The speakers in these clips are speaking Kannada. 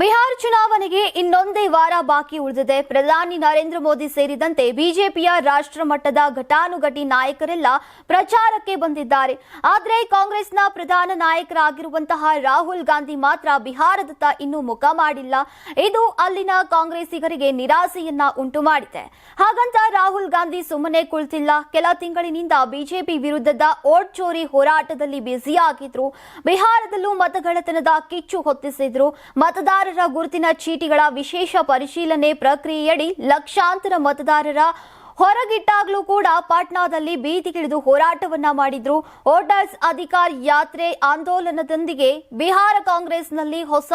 ಬಿಹಾರ ಚುನಾವಣೆಗೆ ಇನ್ನೊಂದೇ ವಾರ ಬಾಕಿ ಉಳಿದಿದೆ. ಪ್ರಧಾನಿ ನರೇಂದ್ರ ಮೋದಿ ಸೇರಿದಂತೆ ಬಿಜೆಪಿಯ ರಾಷ್ಟ್ರ ಮಟ್ಟದ ಘಟಾನುಘಟಿ ನಾಯಕರೆಲ್ಲ ಪ್ರಚಾರಕ್ಕೆ ಬಂದಿದ್ದಾರೆ. ಆದರೆ ಕಾಂಗ್ರೆಸ್ನ ಪ್ರಧಾನ ನಾಯಕರಾಗಿರುವಂತಹ ರಾಹುಲ್ ಗಾಂಧಿ ಮಾತ್ರ ಬಿಹಾರದತ್ತ ಇನ್ನೂ ಮುಖ ಮಾಡಿಲ್ಲ. ಇದು ಅಲ್ಲಿನ ಕಾಂಗ್ರೆಸ್ಸಿಗರಿಗೆ ನಿರಾಸೆಯನ್ನ ಉಂಟು ಮಾಡಿದೆ ಹಾಗಂತ ರಾಹುಲ್ ಗಾಂಧಿ ಸುಮ್ಮನೆ ಕುಳಿತಿಲ್ಲ. ಕೆಲ ತಿಂಗಳಿನಿಂದ ಬಿಜೆಪಿ ವಿರುದ್ಧದ ಓಟ್ ಚೋರಿ ಹೋರಾಟದಲ್ಲಿ ಬ್ಯುಸಿಯಾಗಿದ್ರು. ಬಿಹಾರದಲ್ಲೂ ಮತಗಳತನದ ಕಿಚ್ಚು ಹೊತ್ತಿಸಿದ್ರು. ಮತದಾರರ ಗುರುತಿನ ಚೀಟಿಗಳ ವಿಶೇಷ ಪರಿಶೀಲನೆ ಪ್ರಕ್ರಿಯೆಯಡಿ ಲಕ್ಷಾಂತರ ಮತದಾರರ ಹೊರಗಿಟ್ಟಾಗಲೂ ಕೂಡ ಪಾಟ್ನಾದಲ್ಲಿ ಬೀದಿಗಿಳಿದು ಹೋರಾಟವನ್ನ ಮಾಡಿದ್ರು. ವೋಟರ್ಸ್ ಅಧಿಕಾರ ಯಾತ್ರೆ ಆಂದೋಲನದೊಂದಿಗೆ ಬಿಹಾರ ಕಾಂಗ್ರೆಸ್ನಲ್ಲಿ ಹೊಸ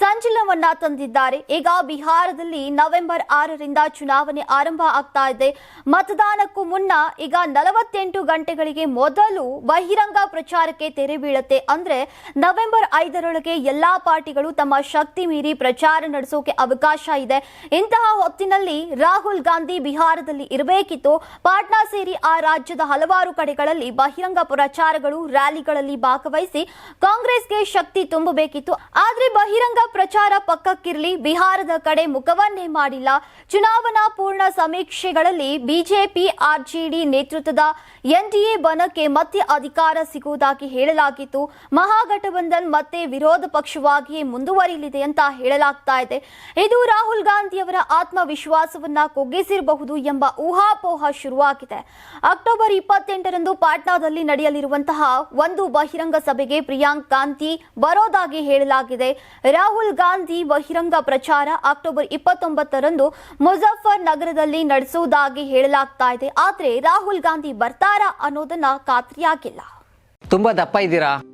ಸಂಚಲನವನ್ನ ತಂದಿದ್ದಾರೆ. ಈಗ ಬಿಹಾರದಲ್ಲಿ ನವೆಂಬರ್ ಆರರಿಂದ ಚುನಾವಣೆ ಆರಂಭ ಆಗ್ತಾ ಇದೆ. ಮತದಾನಕ್ಕೂ ಮುನ್ನ ಈಗ ನಲವತ್ತೆಂಟು ಗಂಟೆಗಳಿಗೆ ಮೊದಲು ಬಹಿರಂಗ ಪ್ರಚಾರಕ್ಕೆ ತೆರೆ ಬೀಳುತ್ತೆ. ಅಂದ್ರೆ ನವೆಂಬರ್ ಐದರೊಳಗೆ ಎಲ್ಲಾ ಪಾರ್ಟಿಗಳು ತಮ್ಮ ಶಕ್ತಿ ಮೀರಿ ಪ್ರಚಾರ ನಡೆಸೋಕೆ ಅವಕಾಶ ಇದೆ. ಇಂತಹ ಹೊತ್ತಿನಲ್ಲಿ ರಾಹುಲ್ ಗಾಂಧಿ ಬಿಹಾರದಲ್ಲಿ ಇರಬೇಕಿತ್ತು. ಪಾಟ್ನಾ ಸೇರಿ ಆ ರಾಜ್ಯದ ಹಲವಾರು ಕಡೆಗಳಲ್ಲಿ ಬಹಿರಂಗ ಪ್ರಚಾರಗಳು, ರ್ಯಾಲಿಗಳಲ್ಲಿ ಭಾಗವಹಿಸಿ ಕಾಂಗ್ರೆಸ್ಗೆ ಶಕ್ತಿ ತುಂಬಬೇಕಿತ್ತು. ಆದ್ರೆ ಬಹಿರಂಗ ಪ್ರಚಾರ ಪಕ್ಕಕ್ಕಿರಲಿ, ಬಿಹಾರದ ಕಡೆ ಮುಖವನ್ನೇ ಮಾಡಿಲ್ಲ. ಚುನಾವಣಾ ಪೂರ್ಣ ಸಮೀಕ್ಷೆಗಳಲ್ಲಿ ಬಿಜೆಪಿ, ಆರ್ಜೆಡಿ ನೇತೃತ್ವದ ಎನ್ಡಿಎ ಬಣಕ್ಕೆ ಮತ್ತೆ ಅಧಿಕಾರ ಸಿಗುವುದಾಗಿ ಹೇಳಲಾಗಿತ್ತು. ಮಹಾಗಠಬಂಧನ್ ಮತ್ತೆ ವಿರೋಧ ಪಕ್ಷವಾಗಿಯೇ ಮುಂದುವರಿಯಲಿದೆ ಅಂತ ಹೇಳಲಾಗ್ತಾ ಇದೆ. ಇದು ರಾಹುಲ್ ಗಾಂಧಿಯವರ ಆತ್ಮವಿಶ್ವಾಸವನ್ನ ಕುಗ್ಗಿಸಿರಬಹುದು ಎಂಬ ಊಹಾಪೋಹ ಶುರುವಾಗಿದೆ. ಅಕ್ಟೋಬರ್ ಇಪ್ಪತ್ತೆಂಟರಂದು ಪಾಟ್ನಾದಲ್ಲಿ ನಡೆಯಲಿರುವಂತಹ ಒಂದು ಬಹಿರಂಗ ಸಭೆಗೆ ಪ್ರಿಯಾಂಕ್ ಗಾಂಧಿ ಬರೋದಾಗಿ ಹೇಳಲಾಗಿದೆ. ರಾಹುಲ್ ಗಾಂಧಿ ಬಹಿರಂಗ ಪ್ರಚಾರ ಅಕ್ಟೋಬರ್ ಇಪ್ಪತ್ತೊಂಬತ್ತರಂದು ಮುಜಫರ್ ನಗರದಲ್ಲಿ ನಡೆಸುವುದಾಗಿ ಹೇಳಲಾಗ್ತಾ ಇದೆ. ಆದರೆ ರಾಹುಲ್ ಗಾಂಧಿ ಬರ್ತಾರಾ ಅನ್ನೋದನ್ನ ಖಾತ್ರಿಯಾಗಿಲ್ಲ. ತುಂಬಾ ದಪ್ಪ ಇದ್ದೀರಾ?